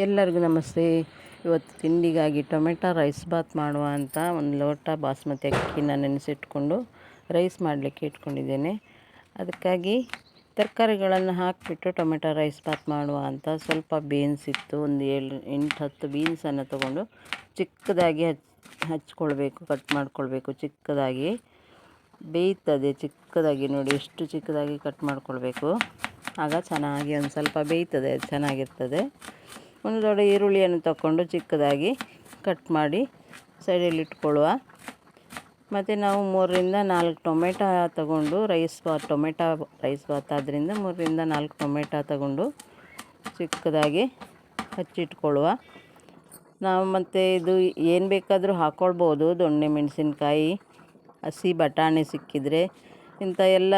ಎಲ್ಲರಿಗೂ ನಮಸ್ತೆ. ಇವತ್ತು ತಿಂಡಿಗಾಗಿ ಟೊಮೆಟೊ ರೈಸ್ ಬಾತ್ ಮಾಡುವ ಅಂತ ಒಂದು ಲೋಟ ಬಾಸ್ಮತಿ ಅಕ್ಕಿನ ನೆನೆಸಿಟ್ಕೊಂಡು ರೈಸ್ ಮಾಡಲಿಕ್ಕೆ ಇಟ್ಕೊಂಡಿದ್ದೇನೆ. ಅದಕ್ಕಾಗಿ ತರಕಾರಿಗಳನ್ನು ಹಾಕಿಬಿಟ್ಟು ಟೊಮೆಟೊ ರೈಸ್ ಬಾತ್ ಮಾಡುವ ಅಂತ ಸ್ವಲ್ಪ ಬೀನ್ಸ್ ಇತ್ತು, ಒಂದು ಏಳು, ಎಂಟು, ಹತ್ತು ಬೀನ್ಸನ್ನು ತಗೊಂಡು ಚಿಕ್ಕದಾಗಿ ಹಚ್, ಹಚ್ಕೊಳ್ಬೇಕು, ಕಟ್ ಮಾಡ್ಕೊಳ್ಬೇಕು ಚಿಕ್ಕದಾಗಿ. ಬೇಯ್ತದೆ, ಚಿಕ್ಕದಾಗಿ ನೋಡಿ, ಎಷ್ಟು ಚಿಕ್ಕದಾಗಿ ಕಟ್ ಮಾಡ್ಕೊಳ್ಬೇಕು. ಆಗ ಚೆನ್ನಾಗಿ ಒಂದು ಸ್ವಲ್ಪ ಬೇಯ್ತದೆ ಚೆನ್ನಾಗಿರ್ತದೆ. ಒಂದು ದೊಡ್ಡ ಈರುಳ್ಳಿಯನ್ನು ತಗೊಂಡು ಚಿಕ್ಕದಾಗಿ ಕಟ್ ಮಾಡಿ ಸೈಡಲ್ಲಿಟ್ಕೊಳ್ಳುವ ಮತ್ತು ನಾವು ಮೂರರಿಂದ ನಾಲ್ಕು ಟೊಮೆಟೊ ತಗೊಂಡು rice bath tomato rice bath ಆದ್ದರಿಂದ ಮೂರರಿಂದ ನಾಲ್ಕು ಟೊಮೆಟೊ ತಗೊಂಡು ಚಿಕ್ಕದಾಗಿ ಹಚ್ಚಿಟ್ಕೊಳ್ಳುವ. ನಾವು ಮತ್ತು ಇದು ಏನು ಬೇಕಾದರೂ ಹಾಕ್ಕೊಳ್ಬೋದು ದೊಣ್ಣೆ, ಮೆಣಸಿನ್ಕಾಯಿ, ಹಸಿ ಬಟಾಣಿ ಸಿಕ್ಕಿದರೆ ಇಂಥ ಎಲ್ಲ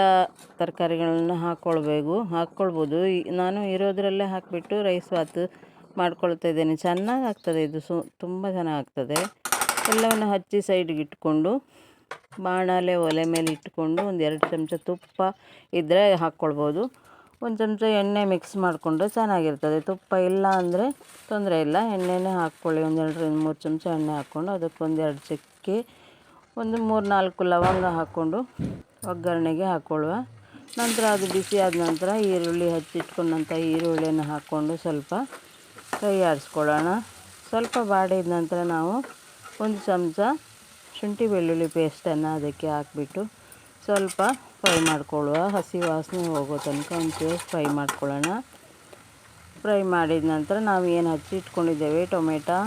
ತರಕಾರಿಗಳನ್ನ ಹಾಕ್ಕೊಳ್ಬೇಕು ಹಾಕ್ಕೊಳ್ಬೋದು ನಾನು ಇರೋದರಲ್ಲೇ ಹಾಕಿಬಿಟ್ಟು ರೈಸ್ ಬಾತ್ ಮಾಡ್ಕೊಳ್ತಾ ಇದ್ದೇನೆ. ಚೆನ್ನಾಗಿ ಆಗ್ತದೆ ಇದು. ಸು, ತುಂಬ ಚೆನ್ನಾಗ್ತದೆ. ಎಲ್ಲವನ್ನು ಹಚ್ಚಿ ಸೈಡ್ಗೆ ಇಟ್ಕೊಂಡು, ಬಾಣಲೆ ಒಲೆ ಮೇಲೆ ಇಟ್ಕೊಂಡು ಒಂದು ಎರಡು ಚಮಚ ತುಪ್ಪ ಇದ್ದರೆ ಹಾಕ್ಕೊಳ್ಬೋದು. ಒಂದು ಚಮಚ ಎಣ್ಣೆ ಮಿಕ್ಸ್ ಮಾಡಿಕೊಂಡ್ರೆ ಚೆನ್ನಾಗಿರ್ತದೆ. ತುಪ್ಪ ಇಲ್ಲ ಅಂದರೆ ತೊಂದರೆ ಇಲ್ಲ. ಎಣ್ಣೆನೇ ಹಾಕ್ಕೊಳ್ಳಿ. ಒಂದು ಎರಡರಿಂದ ಮೂರು ಚಮಚ ಎಣ್ಣೆ ಹಾಕ್ಕೊಂಡು ಅದಕ್ಕೊಂದೆರಡು ಚಕ್ಕೆ, ಒಂದು ಮೂರು ನಾಲ್ಕು ಲವಂಗ ಹಾಕ್ಕೊಂಡು ಒಗ್ಗರಣೆಗೆ ಹಾಕ್ಕೊಳ್ಳುವ. ನಂತರ ಅದು ಬಿಸಿ ಆದ ನಂತರ ಈರುಳ್ಳಿ ಹಚ್ಚಿಟ್ಕೊಂಡಂಥ ಈರುಳ್ಳಿಯನ್ನು ಹಾಕ್ಕೊಂಡು ಸ್ವಲ್ಪ ಕೈ ಆರಿಸ್ಕೊಳ್ಳೋಣ ಸ್ವಲ್ಪ ಬಾಡಿದ ನಂತರ ನಾವು ಒಂದು ಚಮಚ ಶುಂಠಿ ಬೆಳ್ಳುಳ್ಳಿ ಪೇಸ್ಟನ್ನು ಅದಕ್ಕೆ ಹಾಕ್ಬಿಟ್ಟು ಸ್ವಲ್ಪ ಫ್ರೈ ಮಾಡ್ಕೊಳ್ಳುವ. ಹಸಿ ವಾಸನೆ ಹೋಗೋ ತನಕ ಒಂಚೂರು ಫ್ರೈ ಮಾಡ್ಕೊಳ್ಳೋಣ. ಫ್ರೈ ಮಾಡಿದ ನಂತರ ನಾವು ಏನು ಹಚ್ಚಿ ಇಟ್ಕೊಂಡಿದ್ದೇವೆ? ಟೊಮೆಟೊ,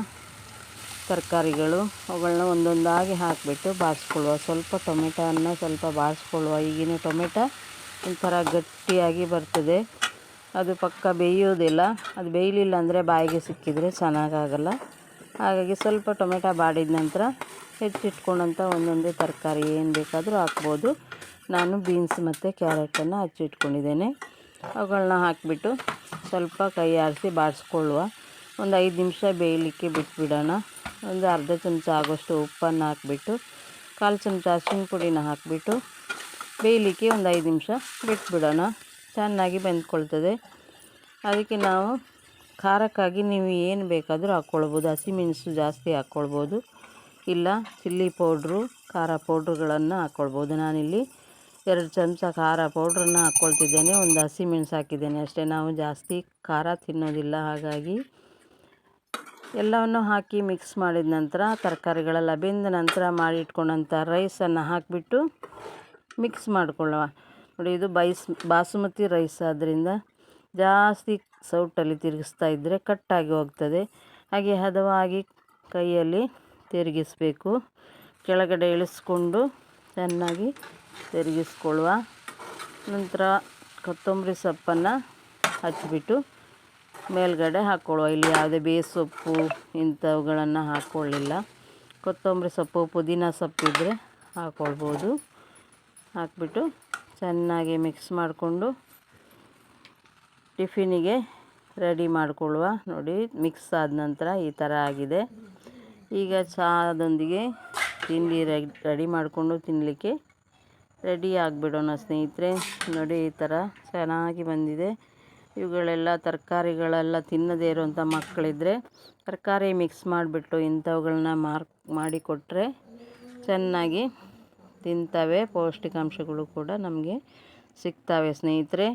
ತರಕಾರಿಗಳು ಅವುಗಳನ್ನ ಒಂದೊಂದಾಗಿ ಹಾಕಿಬಿಟ್ಟು ಬಾರಿಸ್ಕೊಳ್ಳುವ. ಸ್ವಲ್ಪ ಟೊಮೆಟೊವನ್ನು ಸ್ವಲ್ಪ ಬಾರಿಸ್ಕೊಳ್ಳುವ. ಈಗಿನ ಟೊಮೆಟೊ ಒಂಥರ ಗಟ್ಟಿಯಾಗಿ ಬರ್ತದೆ. ಅದು ಪಕ್ಕ ಬೇಯೋದಿಲ್ಲ. ಅದು ಬೇಯಲಿಲ್ಲ ಅಂದರೆ ಬಾಯಿಗೆ ಸಿಕ್ಕಿದರೆ ಚೆನ್ನಾಗಾಗಲ್ಲ. ಹಾಗಾಗಿ ಸ್ವಲ್ಪ ಟೊಮೆಟೊ ಬಾಡಿದ ನಂತರ ಹೆಚ್ಚಿಟ್ಕೊಂಡಂಥ ಒಂದೊಂದೇ ತರಕಾರಿ ಏನು ಬೇಕಾದರೂ ಹಾಕ್ಬೋದು. ನಾನು ಬೀನ್ಸ್ ಮತ್ತು ಕ್ಯಾರೆಟನ್ನು ಹಚ್ಚಿಟ್ಕೊಂಡಿದ್ದೇನೆ ಅವುಗಳನ್ನ ಹಾಕಿಬಿಟ್ಟು ಸ್ವಲ್ಪ ಕೈ ಆರಿಸಿ ಬಾಡಿಸ್ಕೊಳ್ಳುವ. ಒಂದು ಐದು ನಿಮಿಷ ಬೇಯಲಿಕ್ಕೆ ಬಿಟ್ಬಿಡೋಣ. ಒಂದು ಅರ್ಧ ಚಮಚ ಆಗೋಷ್ಟು ಉಪ್ಪನ್ನು ಹಾಕಿಬಿಟ್ಟು, ಕಾಲು ಚಮಚ ಅರಿಶಿನ ಪುಡಿನ ಹಾಕಿಬಿಟ್ಟು ಬೇಯಲಿಕ್ಕೆ ಒಂದು ಐದು ನಿಮಿಷ ಬಿಟ್ಬಿಡೋಣ. ಚೆನ್ನಾಗಿ ಬೆಂದ್ಕೊಳ್ತದೆ. ಅದಕ್ಕೆ ನಾವು ಖಾರಕ್ಕಾಗಿ ನೀವು ಏನು ಬೇಕಾದರೂ ಹಾಕ್ಕೊಳ್ಬೋದು. ಹಸಿಮೆಣಸು ಜಾಸ್ತಿ ಹಾಕ್ಕೊಳ್ಬೋದು. ಇಲ್ಲ, ಚಿಲ್ಲಿ ಪೌಡ್ರು, ಖಾರ ಪೌಡ್ರುಗಳನ್ನು ಹಾಕ್ಕೊಳ್ಬೋದು. ನಾನಿಲ್ಲಿ ಎರಡು ಚಮಚ ಖಾರ ಪೌಡ್ರನ್ನ ಹಾಕ್ಕೊಳ್ತಿದ್ದೇನೆ. ಒಂದು ಹಸಿಮೆಣಸು ಹಾಕಿದ್ದೇನೆ ಅಷ್ಟೇ. ನಾವು ಜಾಸ್ತಿ ಖಾರ ತಿನ್ನೋದಿಲ್ಲ. ಹಾಗಾಗಿ ಎಲ್ಲವನ್ನು ಹಾಕಿ ಮಿಕ್ಸ್ ಮಾಡಿದ ನಂತರ, ತರಕಾರಿಗಳೆಲ್ಲ ಬೆಂದ ನಂತರ, ಮಾಡಿ ಇಟ್ಕೊಂಡಂಥ ರೈಸನ್ನು ಹಾಕಿಬಿಟ್ಟು ಮಿಕ್ಸ್ ಮಾಡಿಕೊಳ್ಳುವ ನೋಡಿ, ಇದು ಬೈಸ್, ಬಾಸುಮತಿ ರೈಸ್. ಆದ್ದರಿಂದ ಜಾಸ್ತಿ ಸೌಟಲ್ಲಿ ತಿರುಗಿಸ್ತಾ ಇದ್ದರೆ ಕಟ್ಟಾಗಿ ಹೋಗ್ತದೆ. ಹಾಗೆ ಹದವಾಗಿ ಕೈಯಲ್ಲಿ ತಿರುಗಿಸಬೇಕು. ಕೆಳಗಡೆ ಇಳಿಸ್ಕೊಂಡು ಚೆನ್ನಾಗಿ ತಿರುಗಿಸ್ಕೊಳ್ಳುವ. ನಂತರ ಕೊತ್ತಂಬರಿ ಸೊಪ್ಪನ್ನು ಹಚ್ಚಿಬಿಟ್ಟು ಮೇಲ್ಗಡೆ ಹಾಕ್ಕೊಳ್ಳುವ. ಇಲ್ಲಿ ಯಾವುದೇ ಬೇಸೊಪ್ಪು ಇಂಥವುಗಳನ್ನು ಹಾಕ್ಕೊಳ್ಳಿಲ್ಲ. ಕೊತ್ತಂಬರಿ ಸೊಪ್ಪು, ಪುದೀನ ಸೊಪ್ಪಿದ್ದರೆ ಹಾಕ್ಕೊಳ್ಬೋದು. ಹಾಕ್ಬಿಟ್ಟು ಚೆನ್ನಾಗಿ ಮಿಕ್ಸ್ ಮಾಡಿಕೊಂಡು ಟಿಫಿನಿಗೆ ರೆಡಿ ಮಾಡಿಕೊಳ್ಳುವ. ನೋಡಿ ಮಿಕ್ಸ್ ಆದ ನಂತರ ಈ ಥರ ಆಗಿದೆ. ಈಗ ಚಹಾದೊಂದಿಗೆ ತಿಂಡಿ ರೆಡಿ ಮಾಡಿಕೊಂಡು ತಿನ್ನಲಿಕ್ಕೆ ರೆಡಿ ಆಗಿಬಿಡೋಣ ಸ್ನೇಹಿತರೆ. ನೋಡಿ, ಈ ಥರ ಚೆನ್ನಾಗಿ ಬಂದಿದೆ. ಇವುಗಳೆಲ್ಲ ತರಕಾರಿಗಳೆಲ್ಲ ತಿನ್ನದೇ ಇರುವಂಥ ಮಕ್ಕಳಿದ್ರೆ ತರಕಾರಿ ಮಿಕ್ಸ್ ಮಾಡಿಬಿಟ್ಟು ಇಂಥವುಗಳನ್ನ ಮಾರ್ಕ್ ಮಾಡಿಕೊಟ್ರೆ ಚೆನ್ನಾಗಿ ತಿಂತವೆ, ಪೌಷ್ಟಿಕಾಂಶಗಳು ಕೂಡ ನಮಗೆ ಸಿಗ್ತವೆ ಸ್ನೇಹಿತರೆ.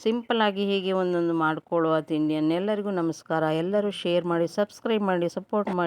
ಸಿಂಪಲ್ಲಾಗಿ ಹೀಗೆ ಒಂದೊಂದು ಮಾಡಿಕೊಳ್ಳುವ ತಿಂಡಿಯನ್ನು ಎಲ್ಲರಿಗೂ ನಮಸ್ಕಾರ. ಎಲ್ಲರೂ ಶೇರ್ ಮಾಡಿ ಸಬ್ಸ್ಕ್ರೈಬ್ ಮಾಡಿ ಸಪೋರ್ಟ್ ಮಾಡಿ.